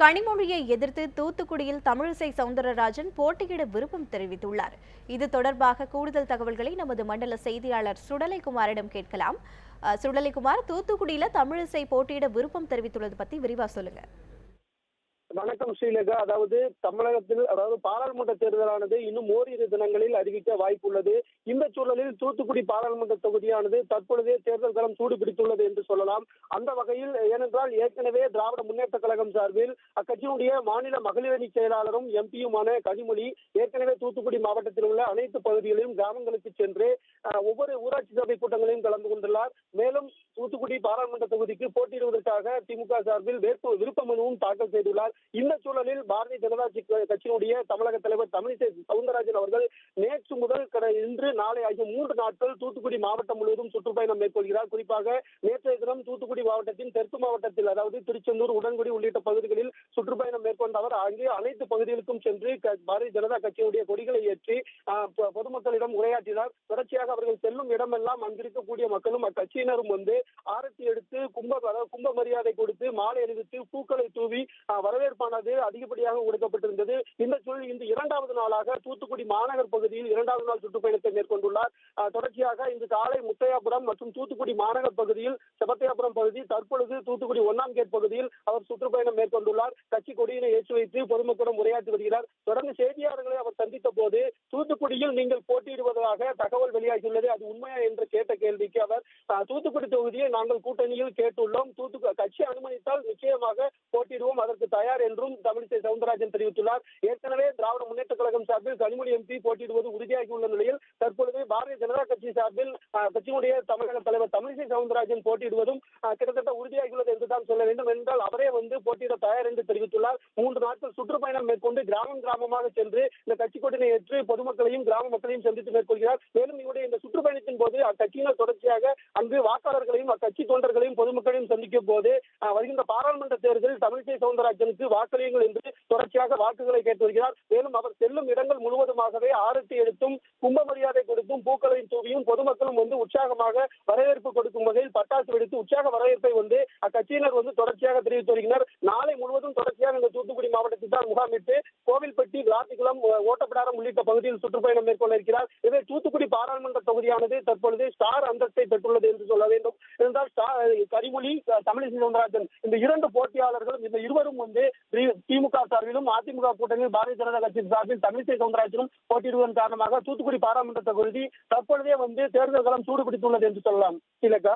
கனிமொழியை எதிர்த்து தூத்துக்குடியில் தமிழிசை சவுந்தரராஜன் போட்டியிட விருப்பம் தெரிவித்துள்ளார். இது தொடர்பாக கூடுதல் தகவல்களை நமது மண்டல செய்தியாளர் சுடலைக்குமாரிடம் கேட்கலாம். சுடலைக்குமார் தூத்துக்குடியில தமிழிசை போட்டியிட விருப்பம் தெரிவித்துள்ளது பத்தி விரிவா சொல்லுங்க. வணக்கம் ஸ்ரீலேகா அதாவது தமிழகத்தில் அதாவது பாராளுமன்ற தேர்தலானது இன்னும் ஓரிரு தினங்களில் அறிவிக்க வாய்ப்புள்ளது. இந்த சூழலில் தூத்துக்குடி பாராளுமன்ற தொகுதியானது தற்பொழுதே தேர்தல் களம் சூடு பிடித்துள்ளது என்று சொல்லலாம். அந்த வகையில் ஏனென்றால் ஏற்கனவே திராவிட முன்னேற்ற கழகம் சார்பில் அக்கட்சியினுடைய மாநில மகளிரணி செயலாளரும் எம்பியுமான கனிமொழி ஏற்கனவே தூத்துக்குடி மாவட்டத்தில் உள்ள அனைத்து பகுதிகளிலும் கிராமங்களுக்கு சென்று ஒவ்வொரு ஊராட்சி சபை கூட்டங்களையும் கலந்து கொண்டுள்ளார். மேலும் தூத்துக்குடி பாராளுமன்ற தொகுதிக்கு போட்டியிடுவதற்காக திமுக சார்பில் வேட்பு விருப்ப மனுவும் தாக்கல் செய்துள்ளார். இந்த சூழலில் பாரதிய ஜனதா கட்சியினுடைய தமிழக தலைவர் தமிழிசை சவுந்தரராஜன் அவர்கள் நேற்று முதல் இன்று நாளை ஆகிய மூன்று நாட்கள் தூத்துக்குடி மாவட்டம் முழுவதும் சுற்றுப்பயணம் மேற்கொள்கிறார். குறிப்பாக நேற்றைய தினம் தூத்துக்குடி மாவட்டத்தின் தெற்கு மாவட்டத்தில் அதாவது திருச்செந்தூர் உடன்குடி உள்ளிட்ட பகுதிகளில் சுற்றுப்பயணம் மேற்கொண்ட அவர் அங்கே அனைத்து பகுதிகளுக்கும் சென்று பாரதிய ஜனதா கட்சியினுடைய கொடிகளை ஏற்றி பொ- பொதுமக்களிடம் உரையாற்றினார். தொடர்ச்சியாக அவர்கள் செல்லும் இடமெல்லாம் அங்கிருக்கக்கூடிய மக்களும் அக்கட்சியினரும் வந்து ஆரத்தி எடுத்து கும்ப கும்ப மரியாதை கொடுத்து மாலை அணிவித்து பூக்களை தூவி வரவேற்பானது அதிகப்படியாக கொடுக்கப்பட்டிருந்தது. இந்த சூழலில் இந்த இரண்டாவது நாளாக தூத்துக்குடி மாநகர் பகுதியில் இரண்டாவது நாள் சுற்றுப்பயணத்தை மேற்கொண்டுள்ளார். தொடர்ச்சியாக இன்று காலை முத்தையாபுரம் மற்றும் தூத்துக்குடி மாநகர் பகுதியில் செபத்தையாபுரம் பகுதி தற்பொழுது தூத்துக்குடி ஒன்னாம் கேட் பகுதியில் அவர் சுற்றுப்பயணம் மேற்கொண்டுள்ளார். கட்சி கொடியினை ஏற்றி வைத்து பொதுமக்களிடம் உரையாற்றி வருகிறார். தொடர்ந்து செய்தியாளர்களை அவர் சந்தித்த போது தூத்துக்குடியில் நீங்கள் போட்டியிடுவதாக தகவல் வெளியாகியுள்ளது. அது உண்மையா என்று கேட்ட கேள்விக்கு அவர் தூத்துக்குடி தொகுதியை நாங்கள் கூட்டணியில் கேட்டுள்ளோம். தூத்துக்குடி கட்சி அனுமதித்தால் நிச்சயமாக போட்டியிடுவோம். அதற்கு தயார் என்றும் தமிழிசை சவுந்தரராஜன் தெரிவித்துள்ளார். ஏற்கனவே முன்னேற்ற கழகம் சார்பில் கனிமொழி எம்பி போட்டியிடுவது உறுதியாகியுள்ள நிலையில் தற்பொழுது பாரதிய ஜனதா கட்சி சார்பில் கட்சியினுடைய தமிழக தலைவர் தமிழிசை சவுந்தரராஜன் போட்டியிடுவதும் கிட்டத்தட்ட உறுதியாகியுள்ளது என்றுதான் சொல்ல வேண்டும். என்றால் அவரே வந்து போட்டியிட தயார் என்று தெரிவித்துள்ளார். மூன்று நாட்கள் சுற்றுப்பயணம் மேற்கொண்டு கிராமம் கிராமமாக சென்று இந்த கட்சி கொடியினை ஏற்று பொதுமக்களையும் கிராம மக்களையும் சந்தித்து மேற்கொள்கிறார். மேலும் இவருடைய இந்த சுற்றுப்பயணத்தின் போது அக்கட்சியினர் தொடர்ச்சியாக அங்கு வாக்காளர்களையும் அக்கட்சி தொண்டர்களையும் பொதுமக்களையும் சந்திக்கும் போது வருகின்ற பாராளுமன்ற தேர்தலில் தமிழிசை சவுந்தரராஜனுக்கு வாக்களியுங்கள் என்று தொடர்ச்சியாக வாக்குகளை கேட்டு வருகிறார். மேலும் அவர் செல்லும் இடங்கள் முழுவதுமாகவே ஆரத்தி எடுத்தும் கும்ப மரியாதை கொடுத்தும் பூக்களையும் தூவியும் பொதுமக்களும் வந்து உற்சாகமாக வரவேற்பு கொடுக்கும் வகையில் பட்டாசு வெடித்து உற்சாக வரவேற்பை வந்து அக்கட்சியினர் வந்து தொடர்ச்சியாக தெரிவித்து வருகின்றனர். நாளை முழுவதும் தொடர்ச்சியாக இந்த தூத்துக்குடி மாவட்டத்தில் தான் முகாமிட்டு கோவில்பட்டி விளாத்திக்குளம் ஓட்டப்பிடாரம் உள்ளிட்ட பகுதியில் சுற்றுப்பயணம் மேற்கொள்ள இருக்கிறார். இதே தூத்துக்குடி பாராளுமன்ற தொகுதியானது தற்பொழுது ஸ்டார் அந்தஸ்தை பெற்றுள்ளது என்று சொல்ல வேண்டும். கரிமொழி தமிழிசை சவுந்தரராஜன். இந்த இரண்டு போட்டியாளர்களும் இந்த இருவரும் வந்து தி- திமுக சார்பிலும் அதிமுக கூட்டணியில் பாரதிய ஜனதா கட்சி சார்பில் தமிழிசை சவுந்தரராஜனும் போட்டியிடுவதன் காரணமாக தூத்துக்குடி பாராளுமன்ற தொகுதி தற்பொழுதே வந்து தேர்தல் களம் சூடு பிடித்துள்ளது என்று சொல்லலாம். இலக்கா